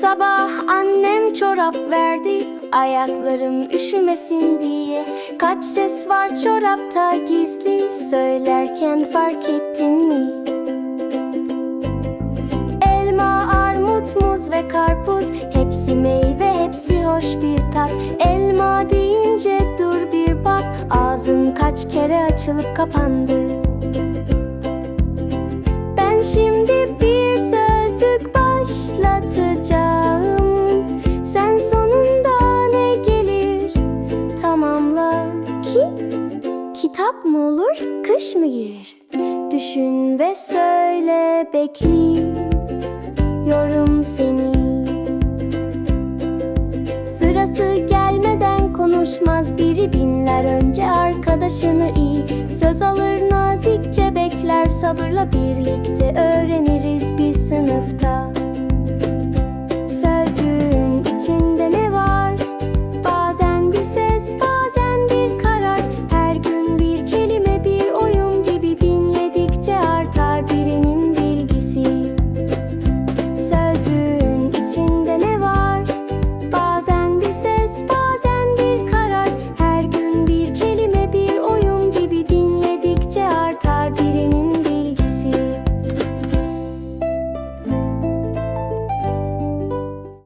Sabah annem çorap verdi Ayaklarım üşümesin diye. Kaç ses var çorapta gizli Söylerken fark ettin mi? Elma, armut, muz ve karpuz Hepsi meyve, hepsi hoş bir tat. Elma deyince dur bir bak Ağzın kaç kere açılıp kapandı Kitap mı olur kış mı girir Düşün ve söyle bekliyorum seni. Sırası gelmeden konuşmaz. Biri dinler önce arkadaşını iyi. Söz alır nazikçe bekler. Sabırla birlikte öğreniriz